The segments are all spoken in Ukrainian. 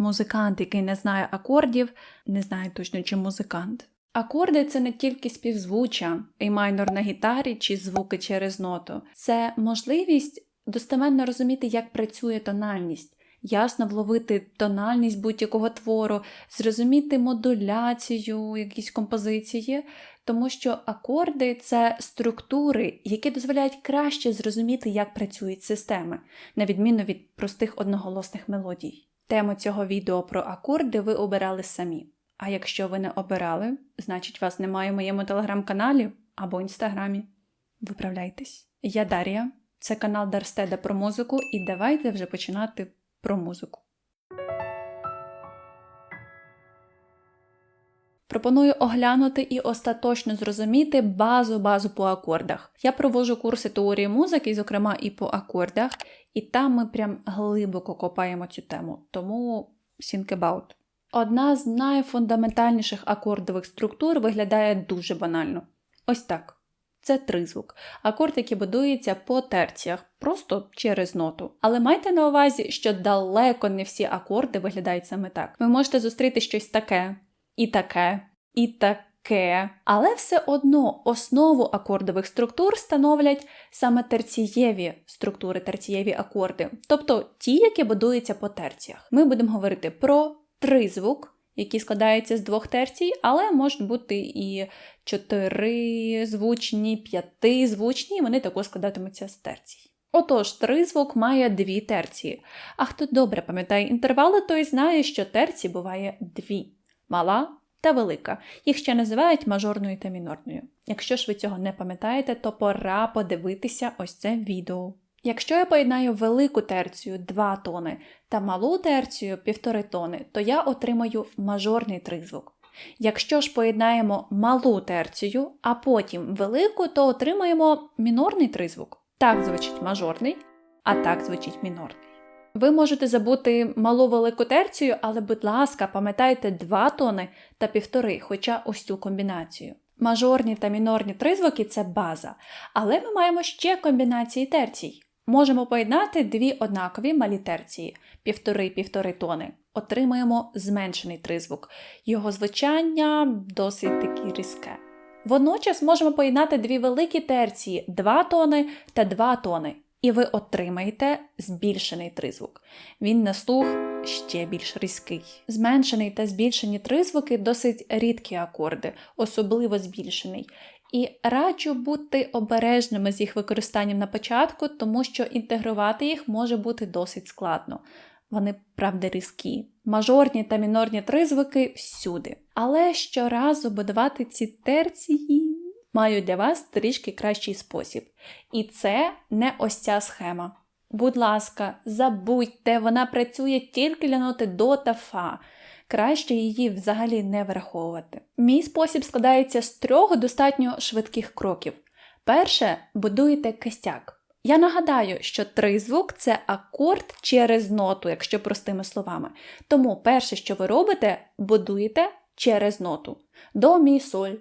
Музикант, який не знає акордів, не знає точно, чи музикант. Акорди це не тільки співзвуча, і майнор на гітарі чи звуки через ноту. Це можливість достеменно розуміти, як працює тональність, ясно вловити тональність будь-якого твору, зрозуміти модуляцію, якісь композиції, тому що акорди це структури, які дозволяють краще зрозуміти, як працюють системи, на відміну від простих одноголосних мелодій. Тему цього відео про акорди ви обирали самі. А якщо ви не обирали, значить вас немає в моєму телеграм-каналі або інстаграмі. Виправляйтесь. Я Дар'я, це канал Дарстеда про музику, і давайте вже починати про музику. Пропоную оглянути і остаточно зрозуміти базу базу по акордах. Я провожу курси теорії музики, зокрема і по акордах, і там ми прям глибоко копаємо цю тему, тому think about. Одна з найфундаментальніших акордових структур виглядає дуже банально. Ось так. Це тризвук, акорд, який будується по терціях, просто через ноту. Але майте на увазі, що далеко не всі акорди виглядають саме так. Ви можете зустріти щось таке, і таке, і таке. Але все одно основу акордових структур становлять саме терцієві структури, терцієві акорди, тобто ті, які будуються по терціях. Ми будемо говорити про тризвук, який складається з двох терцій, але можуть бути і чотири звучні, п'яти звучні, і вони також складатимуться з терцій. Отож, тризвук має дві терції. А хто добре пам'ятає інтервали, той знає, що терці буває дві мала та велика. Їх ще називають мажорною та мінорною. Якщо ж ви цього не пам'ятаєте, то пора подивитися ось це відео. Якщо я поєднаю велику терцію 2 тони та малу терцію 1,5 тони, то я отримаю мажорний тризвук. Якщо ж поєднаємо малу терцію, а потім велику, то отримаємо мінорний тризвук. Так звучить мажорний, а так звучить мінорний. Ви можете забути малу велику терцію, але, будь ласка, пам'ятайте 2 тони та півтори, хоча ось цю комбінацію. Мажорні та мінорні тризвуки це база, але ми маємо ще комбінації терцій. Можемо поєднати дві однакові малі терції півтори-півтори тони. Отримаємо зменшений тризвук. Його звучання досить таки різке. Водночас можемо поєднати дві великі терції 2 тони та 2 тони і ви отримаєте збільшений тризвук. Він на слух ще більш різкий. Зменшений та збільшені тризвуки досить рідкі акорди, особливо збільшений. І раджу бути обережними з їх використанням на початку, тому що інтегрувати їх може бути досить складно. Вони, правда, різкі. Мажорні та мінорні тризвуки всюди. Але щоразу будувати ці терції маю для вас трішки кращий спосіб. І це не ось ця схема. Будь ласка, забудьте, вона працює тільки для ноти до та фа. Краще її взагалі не враховувати. Мій спосіб складається з трьох достатньо швидких кроків. Перше, будуєте костяк. Я нагадаю, що тризвук це акорд через ноту, якщо простими словами. Тому перше, що ви робите, будуєте через ноту. До мі соль,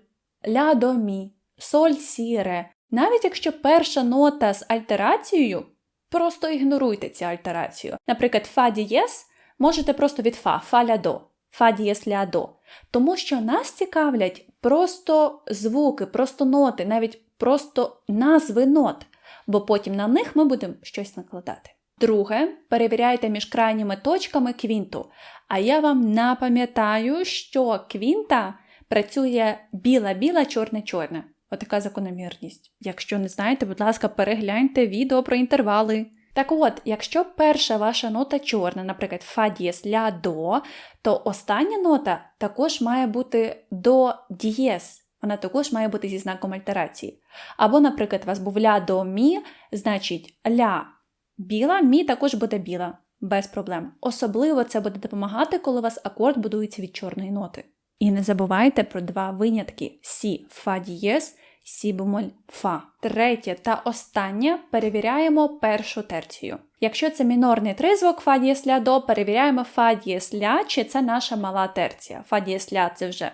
ля до мі, соль сіре. Навіть якщо перша нота з альтерацією, просто ігноруйте цю альтерацію. Наприклад, фа дієс можете просто від фа, фа ля до, фа дієс ля до. Тому що нас цікавлять просто звуки, просто ноти, навіть просто назви нот, бо потім на них ми будемо щось накладати. Друге, перевіряйте між крайніми точками квінту. А я вам напам'ятаю, що квінта працює біла-біла, чорне-чорне. Отака закономірність. Якщо не знаєте, будь ласка, перегляньте відео про інтервали. Так от, якщо перша ваша нота чорна, наприклад, фа дієс ля до, то остання нота також має бути до дієс. Вона також має бути зі знаком альтерації. Або, наприклад, у вас був ля до мі, значить ля біла, мі також буде біла, без проблем. Особливо це буде допомагати, коли у вас акорд будується від чорної ноти. І не забувайте про два винятки: Сі фа дієс, Сі бемоль фа. Третє та останнє перевіряємо першу терцію. Якщо це мінорний тризвук фа ля до, перевіряємо фа ля, чи це наша мала терція. Фа дієс ля це вже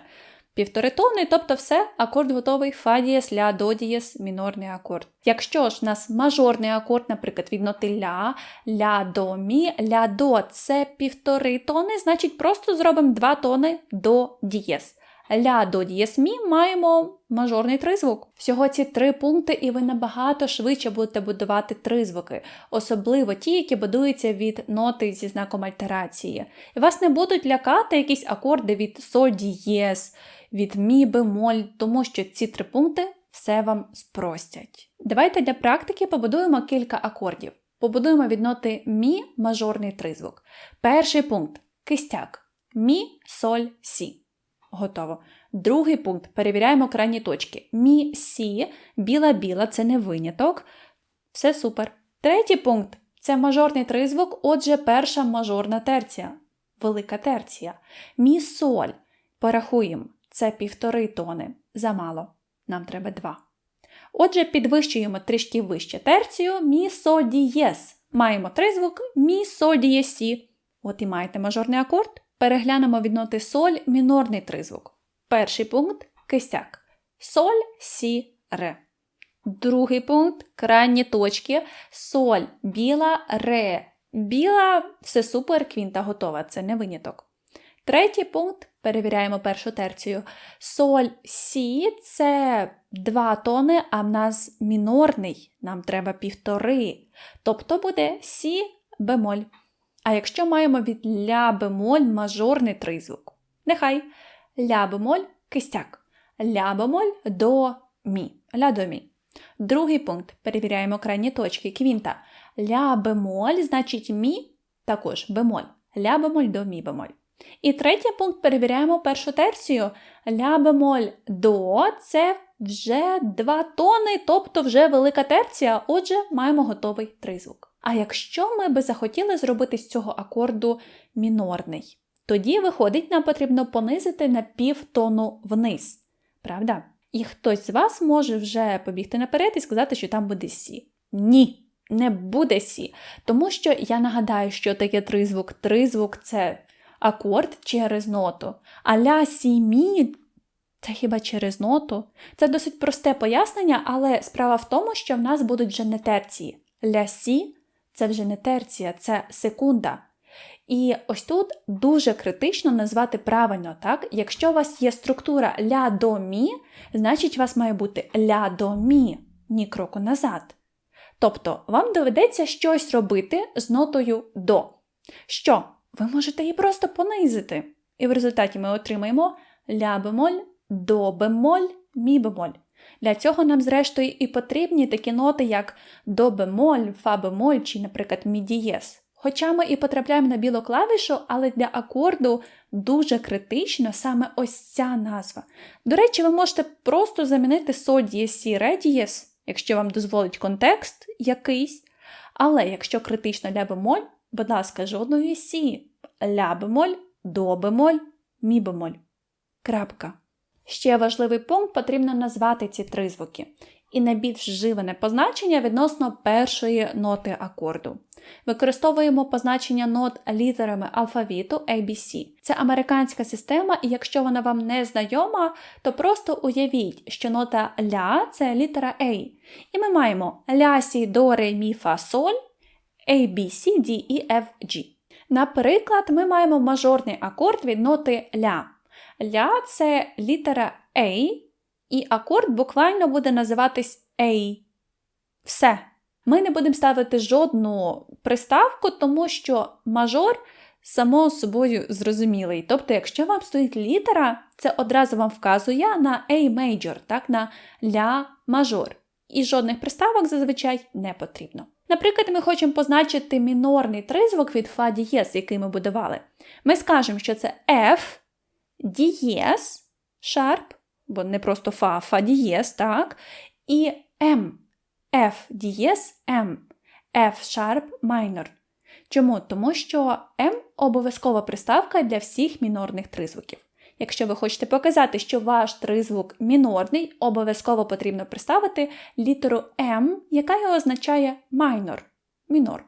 Півтори тони, тобто все, акорд готовий, фа ля, до дієс, мінорний акорд. Якщо ж у нас мажорний акорд, наприклад, від ноти ля, ля до мі, ля до це півтори тони, значить просто зробимо два тони до дієс. Ля до дієс мі маємо мажорний тризвук. Всього ці три пункти, і ви набагато швидше будете будувати тризвуки, особливо ті, які будуються від ноти зі знаком альтерації. І вас не будуть лякати якісь акорди від соль дієс, від мі бемоль, тому що ці три пункти все вам спростять. Давайте для практики побудуємо кілька акордів. Побудуємо від ноти мі мажорний тризвук. Перший пункт кистяк. Мі, соль, сі. Готово. Другий пункт перевіряємо крайні точки. Мі, сі, біла-біла це не виняток. Все супер. Третій пункт це мажорний тризвук, отже, перша мажорна терція. Велика терція. Мі соль. Порахуємо. Це півтори тони. Замало. Нам треба два. Отже, підвищуємо трішки вище терцію мі соль дієс. Маємо тризвук мі соль дієс сі. От і маєте мажорний акорд. Переглянемо від ноти соль мінорний тризвук. Перший пункт кисяк. Соль, сі, ре. Другий пункт крайні точки. Соль, біла, ре. Біла все супер, квінта готова, це не виняток. Третій пункт перевіряємо першу терцію. Соль, сі це два тони, а в нас мінорний, нам треба півтори. Тобто буде сі бемоль. А якщо маємо від ля бемоль мажорний тризвук, нехай ля бемоль кистяк, ля бемоль до мі, ля до мі. Другий пункт перевіряємо крайні точки квінта. Ля бемоль, значить мі, також бемоль, ля бемоль до мі бемоль. І третій пункт перевіряємо першу терцію. Ля бемоль до це вже два тони, тобто вже велика терція, отже, маємо готовий тризвук. А якщо ми би захотіли зробити з цього акорду мінорний, тоді виходить, нам потрібно понизити на півтону вниз. Правда? І хтось з вас може вже побігти наперед і сказати, що там буде Сі. Ні, не буде Сі. Тому що я нагадаю, що таке тризвук. Тризвук це акорд через ноту. А ля сі мі це хіба через ноту? Це досить просте пояснення, але справа в тому, що в нас будуть вже не терції. Ля сі це вже не терція, це секунда. І ось тут дуже критично назвати правильно, так? Якщо у вас є структура ля до мі, значить у вас має бути ля до мі, ні кроку назад. Тобто вам доведеться щось робити з нотою до. Що? Ви можете її просто понизити. І в результаті ми отримаємо ля бемоль, до бемоль, мі бемоль. Для цього нам, зрештою, і потрібні такі ноти, як до бемоль, фа бемоль чи, наприклад, мі дієс. Хоча ми і потрапляємо на білу клавішу, але для акорду дуже критично саме ось ця назва. До речі, ви можете просто замінити соль дієс, сі, ре якщо вам дозволить контекст якийсь. Але якщо критично ля бемоль, будь ласка, жодної сі. Ля бемоль, до бемоль, мі бемоль. Крапка. Ще важливий пункт потрібно назвати ці три звуки. І найбільш вживане позначення відносно першої ноти акорду. Використовуємо позначення нот літерами алфавіту ABC. Це американська система, і якщо вона вам не знайома, то просто уявіть, що нота ля це літера A. І ми маємо ля, сі, до, ре, мі, фа, соль, A, B, C, D, E, F, G. Наприклад, ми маємо мажорний акорд від ноти ля. Ля це літера A, і акорд буквально буде називатись A. Все. Ми не будемо ставити жодну приставку, тому що мажор само собою зрозумілий. Тобто, якщо вам стоїть літера, це одразу вам вказує на A major, так, на ля мажор. І жодних приставок зазвичай не потрібно. Наприклад, ми хочемо позначити мінорний тризвук від фа дієс, який ми будували. Ми скажемо, що це F дієс, шарп, бо не просто фа, фа дієс, так, і М. F дієс М. F шарп майнор. Чому? Тому що М обов'язкова приставка для всіх мінорних тризвуків. Якщо ви хочете показати, що ваш тризвук мінорний, обов'язково потрібно приставити літеру М, яка його означає майнор. Мінор.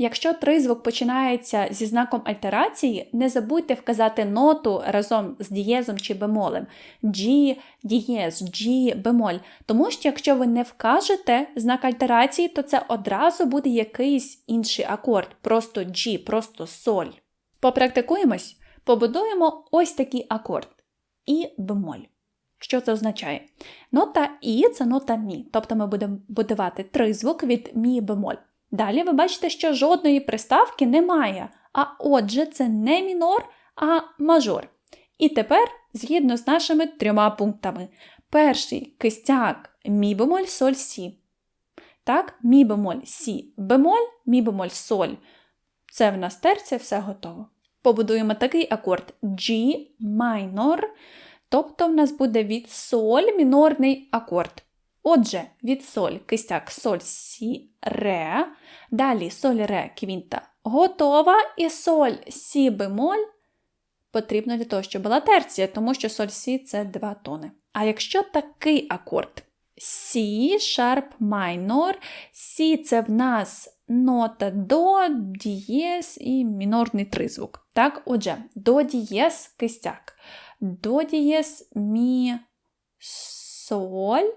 Якщо тризвук починається зі знаком альтерації, не забудьте вказати ноту разом з дієзом чи бемолем. G, дієз, G, бемоль. Тому що якщо ви не вкажете знак альтерації, то це одразу буде якийсь інший акорд, просто G, просто соль. Попрактикуємось, побудуємо ось такий акорд і бемоль. Що це означає? Нота І це нота Мі, тобто ми будемо будувати тризвук від Мі бемоль. Далі ви бачите, що жодної приставки немає, а отже, це не мінор, а мажор. І тепер, згідно з нашими трьома пунктами, перший кистяк мі бемоль соль сі. Так, мі бемоль сі бемоль, мі бемоль соль. Це в нас терція, все готово. Побудуємо такий акорд G майнор, тобто в нас буде від соль мінорний акорд. Отже, від соль кистяк соль сі ре, далі соль ре квінта. Готова, і соль сі бемоль потрібно для того, щоб була терція, тому що соль сі це два тони. А якщо такий акорд? Сі, шарп майнор, Сі це в нас нота до, дієс і мінорний тризвук. Так, отже, до дієс кистяк, до дієс мі соль.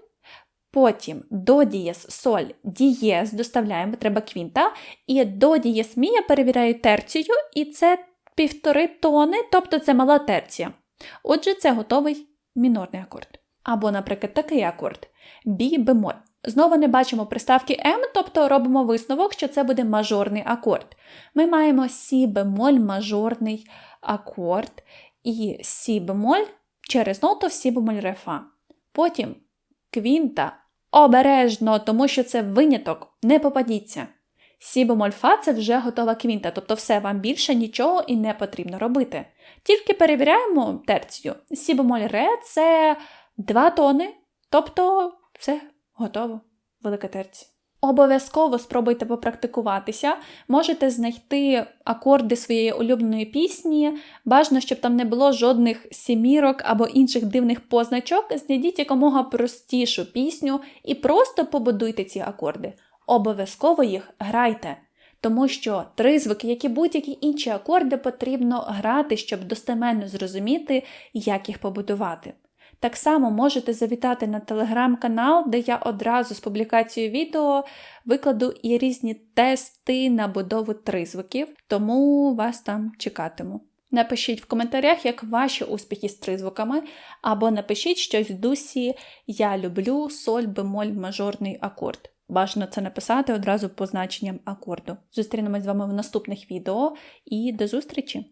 Потім до дієс соль дієс доставляємо, треба квінта. І до дієс мі перевіряю терцію, і це півтори тони, тобто це мала терція. Отже, це готовий мінорний акорд. Або, наприклад, такий акорд бі бемоль. Знову не бачимо приставки М, тобто робимо висновок, що це буде мажорний акорд. Ми маємо Сі бемоль мажорний акорд і Сі бемоль через ноту Сі бемоль рефа. Потім квінта обережно, тому що це виняток, не попадіться. Сі бемоль фа це вже готова квінта, тобто все вам більше нічого і не потрібно робити. Тільки перевіряємо терцію. Сі бемоль ре це 2 тони, тобто все готово, велика терція. Обов'язково спробуйте попрактикуватися, можете знайти акорди своєї улюбленої пісні. Бажано, щоб там не було жодних сімірок або інших дивних позначок. Знайдіть якомога простішу пісню і просто побудуйте ці акорди. Обов'язково їх грайте. Тому що тризвуки, як і будь-які інші акорди, потрібно грати, щоб достеменно зрозуміти, як їх побудувати. Так само можете завітати на телеграм-канал, де я одразу з публікацією відео викладу і різні тести на будову тризвуків, тому вас там чекатиму. Напишіть в коментарях, як ваші успіхи з тризвуками, або напишіть щось в дусі Я люблю соль бемоль мажорний акорд. Бажано це написати одразу по значенням акорду. Зустрінемось з вами в наступних відео і до зустрічі!